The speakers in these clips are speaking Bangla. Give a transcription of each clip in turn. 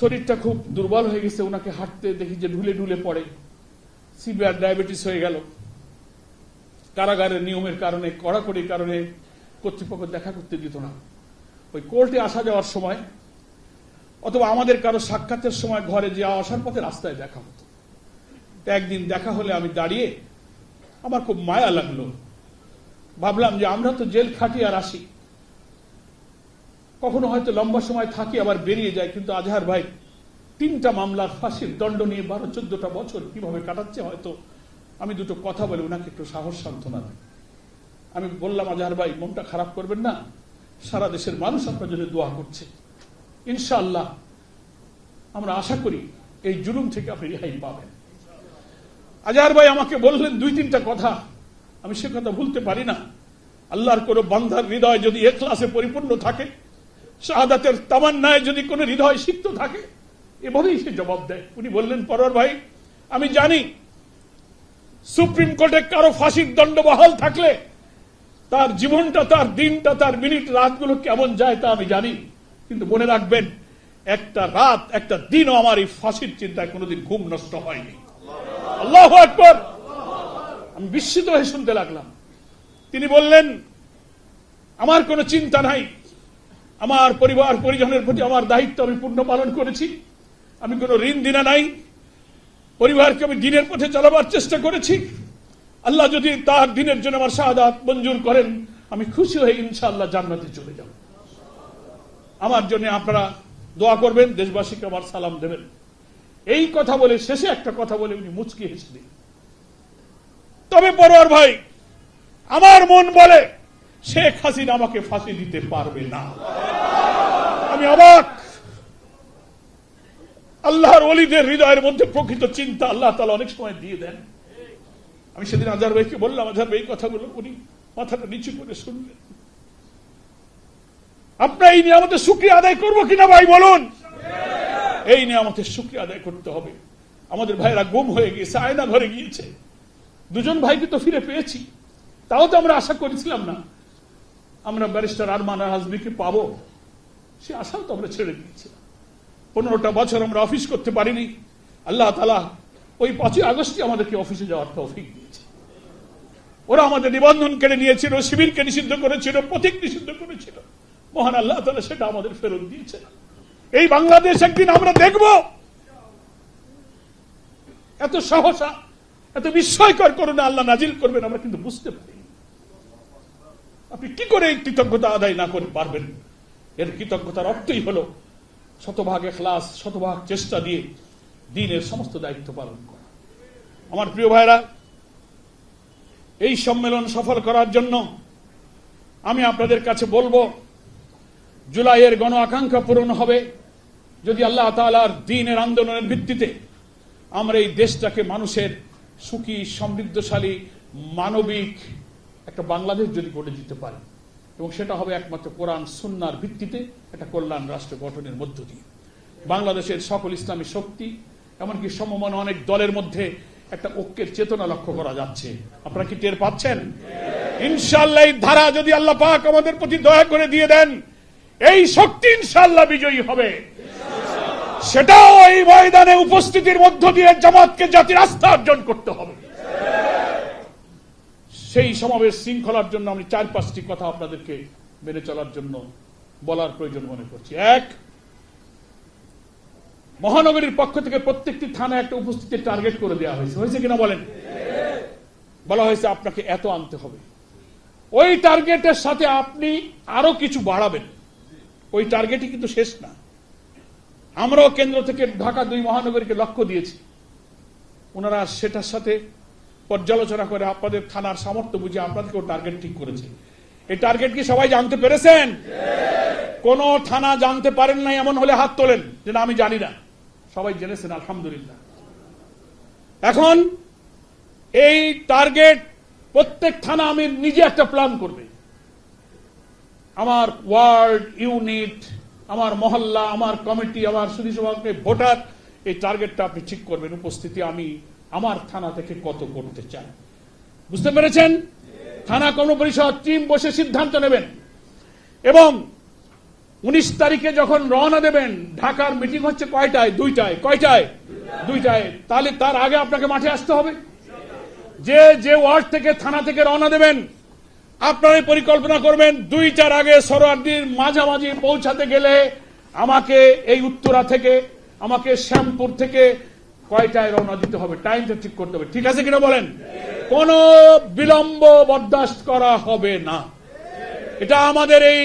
শরীরটা খুব দুর্বল হয়ে গেছে ওনাকে হাঁটতে দেখি যে ঢুলে ঢুলে পড়ে। সিভিয়ার ডায়াবেটিস হয়ে গেল। কারাগারের নিয়মের কারণে কড়াকড়ির কারণে কর্তৃপক্ষ দেখা করতে দিত না। ওই কোর্টে আসা যাওয়ার সময়, অথবা আমাদের কারও সাক্ষাতের সময় ঘরে যাওয়া আসার পথে রাস্তায় দেখা হতো। একদিন দেখা হলে আমি দাঁড়িয়ে আমার খুব মায়া লাগল। ভাবলাম যে আমরা তো জেল খাটি আর আসি। কখনো হয়তো লম্বা সময় থাকি, আবার বেরিয়ে যায়, কিন্তু আজহার ভাই, তিনটা মামলার ফাঁসির দণ্ড নিয়ে বারো, চোদ্দটা বছর কীভাবে কাটাচ্ছে হয়তো? আমি দুটো কথা বলে ওনাকে একটু সাহস, সান্ত্বনা দেয় আমি বললাম, আজহার ভাই, মনটা খারাপ করবেন না। সারা দেশের মানুষ আপনার জন্য দোয়া করছে। ইনশাআল্লাহ, আমরা আশা করি এই জুলুম থেকে আপনি রেহাই পাবেন। আজহার ভাই আমাকে বললেন দুই, তিনটা কথা। আমি সে কথা ভুলতে পারি না। আল্লাহর কোন বান্ধার হৃদয় যদি এ ক্লাসে পরিপূর্ণ থাকে শাহাদাতের তামান্নায় যদি কোনো হৃদয় সিক্ত থাকে, এভাবেই সে জবাব দেয়। উনি বললেন পরর ভাই, আমি জানি সুপ্রিম কোর্টে কারও ফাঁসির দণ্ড বহাল থাকলে তার জীবনটা, তার দিনটা, তার মিনিট, রাতগুলো কেমন যায় তা আমি জানি। কিন্তু মনে রাখবেন, একটা রাত, একটা দিনও আমার এই ফাঁসির চিন্তায় কোনোদিন ঘুম নষ্ট হয়নি। আল্লাহ আকবর! আমি বিস্মিত হয়ে শুনতে লাগলাম। তিনি বললেন, আমার কোনো চিন্তা নাই। আমার পরিবার পরিজনের প্রতি আমার দায়িত্ব আমি পূর্ণ পালন করেছি। আমি কোনো ঋণ দিনা নাই। পরিবারকে আমি দিনের পথে চালাবার চেষ্টা করেছি। আল্লাহ যদি তার দিনের জন্য আমার শাহাদাত মঞ্জুর করেন, আমি খুশি হয়ে ইনশাআল্লাহ জান্নাতে চলে যাব। আমার জন্য আপনারা দোয়া করবেন, দেশবাসীকে আমার সালাম দেবেন। এই কথা বলে শেষে একটা কথা বলে উনি মুচকি হেসে দিন তবে পরোয়ার ভাই, আমার মন বলে শেখ হাসিনা আমাকে ফাঁসি দিতে পারবে না। আমি অবাক। আল্লাহর অলিদের হৃদয়ের মধ্যে প্রকৃত চিন্তা আল্লাহ তালা অনেক সময় দিয়ে দেন। আমি সেদিন আজহার ভাইকে বললাম, আজহার ভাই কথাগুলো উনি মাথাটা নিচু করে শুনলেন। আপনার এই নিয়ামতের সুক্রিয়া আদায় করব কিনা ভাই, বলুন? এই নিয়ামতের সুক্রিয়া আদায় করতে হবে। আমাদের ভাইরা গুম হয়ে গিয়েছে, আয়না ঘরে গিয়েছে। দুজন ভাইকে তো ফিরে পেয়েছি। তাও তো আমরা আশা করেছিলাম না। আমরা ব্যারিস্টার আরমান হাজবিকে পাবো। সে আশাও তো আমরা ছেড়ে দিয়েছিলাম পনেরোটা বছর আমরা অফিস করতে পারিনি। আল্লাহ তালা ওই পাঁচই আগস্টই আমাদেরকে অফিসে যাওয়ার তৌফিক দিয়েছে। ওরা আমাদের নিবন্ধন কেড়ে নিয়েছিল, শিবিরকে নিষিদ্ধ করেছিল, প্রতীক নিষিদ্ধ করেছিল। মহান আল্লাহ তালা সেটা আমাদের ফেরত দিয়েছে। এই বাংলাদেশ একদিন আমরা দেখব। এত সহসা, এত বিস্ময়কর করুন আল্লাহ নাজিল করবেন, আমরা কিন্তু বুঝতে পারি। আপনি কি করে এই কৃতজ্ঞতা আদায় না করে পারবেন? এর কৃতজ্ঞতার অর্থই হলো। শতভাগ এখলাস, শতভাগ চেষ্টা দিয়ে দিনের সমস্ত দায়িত্ব পালন করা। আমার প্রিয় ভাইরা, এই সম্মেলন সফল করার জন্য আমি আপনাদের কাছে বলব, জুলাইয়ের গণ আকাঙ্ক্ষা পূরণ হবে। যদি আল্লাহ তালার দিনের আন্দোলনের ভিত্তিতে আমরা এই দেশটাকে মানুষের সুখী, সমৃদ্ধশালী, মানবিক একটা বাংলাদেশ যদি গড়ে দিতে পারি, এবং সেটা হবে একমাত্র কোরআন সুন্নার ভিত্তিতে একটা কল্যাণ রাষ্ট্র গঠনের মধ্য দিয়ে। বাংলাদেশের সকল ইসলামী শক্তি, এমনকি সমমান অনেক দলের মধ্যে একটা ঐক্যের চেতনা লক্ষ্য করা যাচ্ছে। আপনারা কি টের পাচ্ছেন? ইনশাল্লাহ এই ধারা যদি আল্লাহ পাক আমাদের প্রতি দয়া করে দিয়ে দেন, এই শক্তি ইনশাল্লাহ বিজয়ী হবে। সেটাও এই ময়দানে উপস্থিতির মধ্য দিয়ে জামাতকে জাতির আস্থা অর্জন করতে হবে। সেই সমাবেশ শৃঙ্খলার জন্য আমি চার পাঁচটি কথা আপনাদেরকে মেনে চলার জন্য বলার প্রয়োজন মনে করছি। এক, মহানগরীর পক্ষ থেকে প্রত্যেকটি থানায় একটা উপস্থিতির টার্গেট করে দেওয়া হয়েছে। হয়েছে কিনা বলেন? বলা হয়েছে আপনাকে এত আনতে হবে। ওই টার্গেটের সাথে আপনি আরও কিছু বাড়াবেন। ওই টার্গেটই কিন্তু শেষ না। আমরাও কেন্দ্র থেকে ঢাকা দুই মহানগরীকে লক্ষ্য দিয়েছি। ওনারা সেটার সাথে পর্যালোচনা করে আপনাদের থানার সামর্থ্য বুঝে আপনাদেরকেও টার্গেট ঠিক করেছে। এই টার্গেট কি সবাই জানতে পেরেছেন? কোন থানা জানতে পারেন নাই, এমন হলে হাত তোলেন, যে না, আমি জানি না। সবাই জেনেছেন, আলহামদুলিল্লাহ। এখন এই টার্গেট প্রত্যেক থানা আমি নিজে একটা প্ল্যান করবে। আমার ওয়ার্ড, ইউনিট, আমার মহল্লা, আমার কমিটি, আমার সুধী সভাকে, ভোটার, এই টার্গেটটা আপনি ঠিক করবেন। উপস্থিতি আমি আমার থানা থেকে কত করতে চায়? বুঝতে পেরেছেন? থানা কর্মপরিষদ টিম বসে সিদ্ধান্ত নেবেন। এবং উনিশ তারিখে যখন রওনা দেবেন, ঢাকার মিটিং হচ্ছে কয়টায়? দুইটায়। কয়টায়? দুইটায়। তাহলে তার আগে আপনাকে মাঠে আসতে হবে। যে যে ওয়ার্ড থেকে, থানা থেকে রওনা দেবেন, আপনারাই পরিকল্পনা করবেন দুইটার আগে সরোয়ার্দির মাঝামাঝি পৌঁছাতে গেলে আমাকে এই উত্তরা থেকে, আমাকে শ্যামপুর থেকে কয়টায় রওনা দিতে হবে? টাইমটা ঠিক করতে হবে। ঠিক আছে কিনা বলেন? কোন বিলম্ব বরদাস্ত করা হবে না। এটা আমাদের এই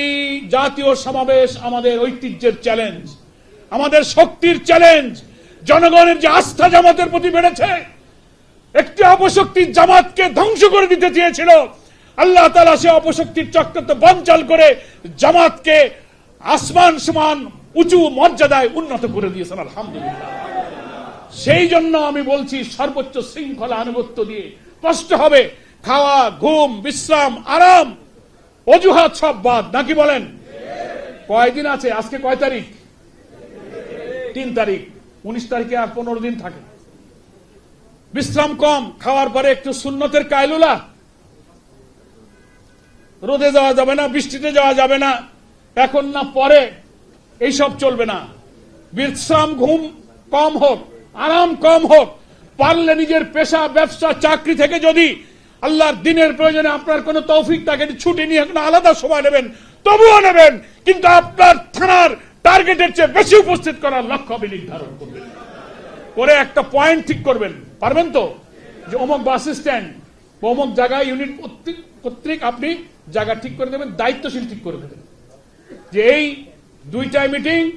জাতীয় সমাবেশ, আমাদের ঐতিহ্যের চ্যালেঞ্জ আমাদের শক্তির চ্যালেঞ্জ জনগণের যে আস্থা জামাতের প্রতি বেড়েছে, একটি অপশক্তির জামাতকে ধ্বংস করে দিতে চেয়েছিল। আল্লাহ তালা সে অপশক্তির চক্রতে বঞ্চল করে জামাতকে আসমান সমান উঁচু মর্যাদায় উন্নত করে দিয়েছেন। আলহামদুলিল্লাহ। সেই জন্য আমি বলছি সর্বোচ্চ শৃঙ্খলা আনুগত্য দিয়ে কষ্ট হবে। খাওয়া, ঘুম, বিশ্রাম, আরাম, অজুহাত সব বাদ। নাকি বলেন? কয়দিন আছে? আজকে কয় তারিখ? তিন তারিখ। উনিশ তারিখে আর পনেরো দিন থাকে। বিশ্রাম কম, খাওয়ার পরে একটু সুন্নতের কায়লুলা। রোদে যাওয়া যাবে না, বৃষ্টিতে যাওয়া যাবে না। এখন না পরে, এইসব চলবে না। বিশ্রাম, ঘুম কম হোক। আরাম কম হোক, পারলে নিজের পেশা, ব্যবসা, চাকরি থেকে যদি আল্লাহর দিনের প্রয়োজনে আপনার কোন তৌফিক তাকে ছুটি নিয়ে কোনো আলাদা সময় নেবেন, তবুও নেবেন, কিন্তু আপনার থানার টার্গেটের চেয়ে বেশি উপস্থিত করার লক্ষ্য আপনি নির্ধারণ করবেন। করে একটা পয়েন্ট ঠিক করবেন। পারবেন তো? যে অমুক বাস স্ট্যান্ড বা অমুক জায়গায় ইউনিট কর্তৃক- আপনি জায়গা ঠিক করে দেবেন, দায়িত্বশীল ঠিক করে দেবেন। যে এই দুইটায় মিটিং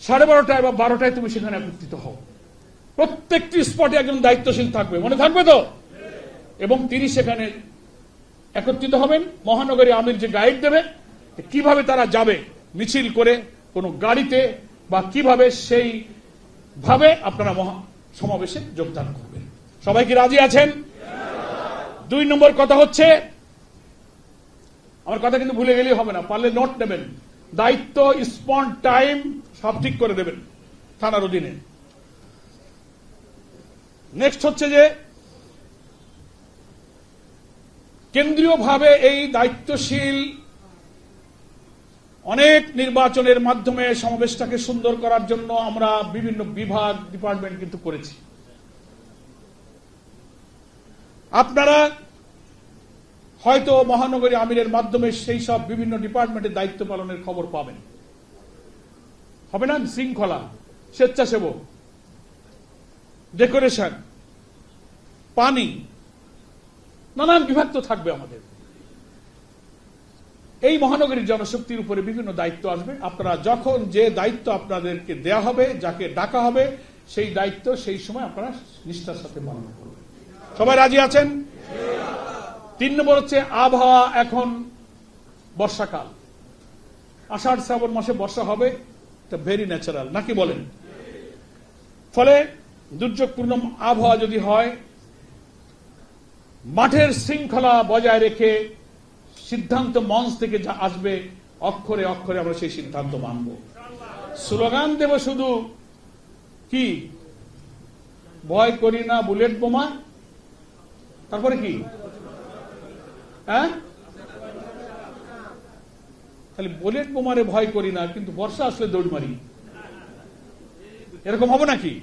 সাড়ে বারোটায় বা বারোটায় তুমি সেখানে একত্রিত হও। প্রত্যেকটি স্পটে একজন দায়িত্বশীল থাকবে। মনে থাকবে তো? এবং তিনি সেখানে একত্রিত হবেন। মহানগরী আমির যে গাইড দেবে কীভাবে তারা যাবে মিছিল করে, কোনো গাড়িতে, বা কীভাবে সেই ভাবে আপনারা মহা সমাবেশে যোগদান করবেন। সবাই কি রাজি আছেন? দুই নম্বর কথা হচ্ছে, আমার কথা কিন্তু ভুলে গেলেই হবে না, পারলে নোট নেবেন। দায়িত্ব স্পন্ড টাইম সব ঠিক করে দেবেন। থানার অধীনে। নেক্সট হচ্ছে যে, কেন্দ্রীয়ভাবে এই দায়িত্বশীল অনেক নির্বাচনের মাধ্যমে সমাবেশটাকে সুন্দর করার জন্য আমরা বিভিন্ন বিভাগ, ডিপার্টমেন্ট কিন্তু করেছি। আপনারা হয়তো মহানগরী আমিরের মাধ্যমে সেই সব বিভিন্ন ডিপার্টমেন্টের দায়িত্ব পালনের খবর পাবেন। হবে না? শৃঙ্খলা, স্বেচ্ছাসেবক, ডেকোরেশন। পানি, নানান বিভাগ তো থাকবে আমাদের। এই মহানগরীর জনশক্তির উপরে বিভিন্ন দায়িত্ব আসবে। আপনারা যখন যে দায়িত্ব আপনাদেরকে দেয়া হবে, যাকে ডাকা হবে, সেই দায়িত্ব সেই সময় আপনারা নিষ্ঠার সাথে পালন করবেন। সবাই রাজি আছেন? তিন নম্বর হচ্ছে আবহাওয়া এখন বর্ষাকাল। আষাঢ় শ্রাবণ মাসে বর্ষা হবে, এটা ভেরি ন্যাচারাল নাকি বলেন? ফলে দুর্যোগপূর্ণ আবহাওয়া যদি হয় মাঠের শৃঙ্খলা বজায় রেখে সিদ্ধান্ত মঞ্চ থেকে যা আসবে, অক্ষরে অক্ষরে আমরা সেই সিদ্ধান্ত মানব। স্লোগান দেব শুধু কি? ভয় করি না বুলেট বোমা। তারপরে কি? হ্যাঁ? খালি বুলেট বোমারে ভয় করি না, কিন্তু বর্ষা আসলে দৌড় মারি। এরকম হবে নাকি?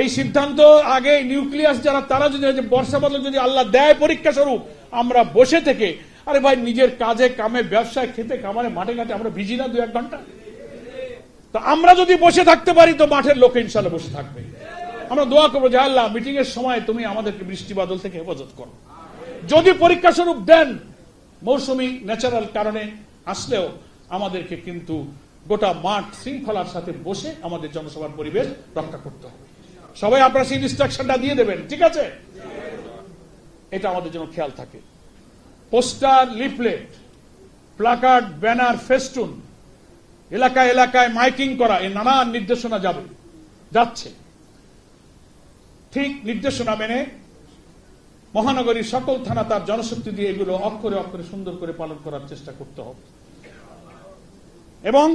এই সিদ্ধান্ত আগে নিউক্লিয়াস যারা, তারা যদি বর্ষা বদল যদি আল্লাহ দেয় পরীক্ষা স্বরূপ, আমরা বসে থেকে, আরে ভাই, নিজের কাজে, কামে, ব্যবসায়, খেতে কামারে মাঠে ঘাটে আমরা ভিজি না দু এক ঘণ্টা? তো আমরা যদি বসে থাকতে পারি, তো মাঠের লোকে ইনশাল্লাহ বসে থাকবে। আমরা দোয়া করব যে, আল্লাহ মিটিং এর সময় তুমি আমাদেরকে বৃষ্টি বাদল থেকে হেফাজত করো। যদি পরীক্ষা স্বরূপ দেন, মৌসুমী ন্যাচারাল কারণে আসলেও আমাদেরকে কিন্তু গোটা মাঠ শৃঙ্খলার সাথে বসে আমাদের জনসভার পরিবেশ রক্ষা করতে হবে। সবাই আপনারা সেই ইনস্ট্রাকশনটা দিয়ে দেবেন, ঠিক আছে? এটা আমাদের জন্য খেয়াল থাকে। Poster leaflet placard banner festoon এলাকায় এলাকায় মাইকিং করা, এই নানান নির্দেশনা যাবে, যাচ্ছে। ঠিক নির্দেশনা মেনে মহানগরীর সকল থানা তার জনশক্তি দিয়ে এগুলো অক্ষরে অক্ষরে সুন্দর করে পালন করার চেষ্টা করতে হবে। এবং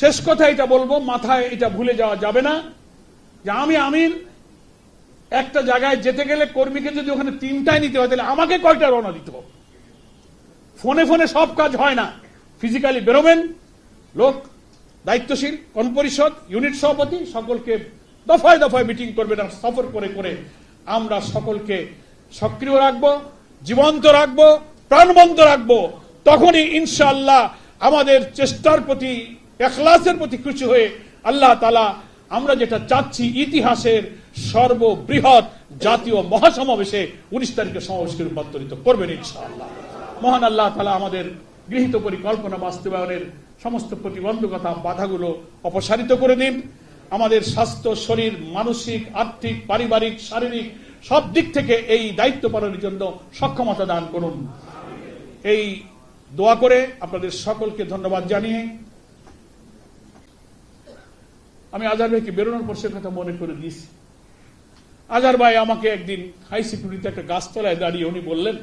শেষ কথা এটা বলব, মাথায় এটা ভুলে যাওয়া যাবে না। যে আমি আমির একটা জায়গায় যেতে গেলে কর্মীকে যদি ওখানে তিনটায় নিতে হয়, তাহলে আমাকে কয়টা রওনা দিতে হবে? ফোনে ফোনে সব কাজ হয় না। ফিজিক্যালি বেরোবেন, লোক, দায়িত্বশীল কর্মপরিষদ ইউনিট সভাপতি, সকলকে দফায় দফায় মিটিং করবেন আর সফর করে করে আমরা সকলকে সক্রিয় রাখব, জীবন্ত রাখব, প্রাণবন্ত রাখব। তখনই ইনশাল্লাহ আমাদের চেষ্টার প্রতি এখলাসের প্রতি খুশি হয়ে আল্লাহ তালা আমরা যেটা চাচ্ছি ইতিহাসের সর্ববৃহৎ জাতীয় মহাসমাবেশে উনিশ তারিখে সমাবেশকে রূপান্তরিত করবেন ইনশাআল্লাহ। মহান আল্লাহ তালা আমাদের গৃহীত পরিকল্পনা বাস্তবায়নের সমস্ত প্রতিবন্ধকতা, বাধাগুলো অপসারিত করে দিন। আমাদের স্বাস্থ্য, শরীর, মানসিক, আর্থিক, পারিবারিক, শারীরিক সব দিক থেকে এই দায়িত্ব পালনের জন্য সক্ষমতা দান করুন। এই দোয়া করে আপনাদের সকলকে ধন্যবাদ জানিয়ে আমি আজার ভাইকে বেরোনোর পর সে কথা মনে করে দিয়েছি। আজার ভাই আমাকে একদিন হাই সিকিউরিটি একটা গাছতলায় দাঁড়িয়ে উনি বললেন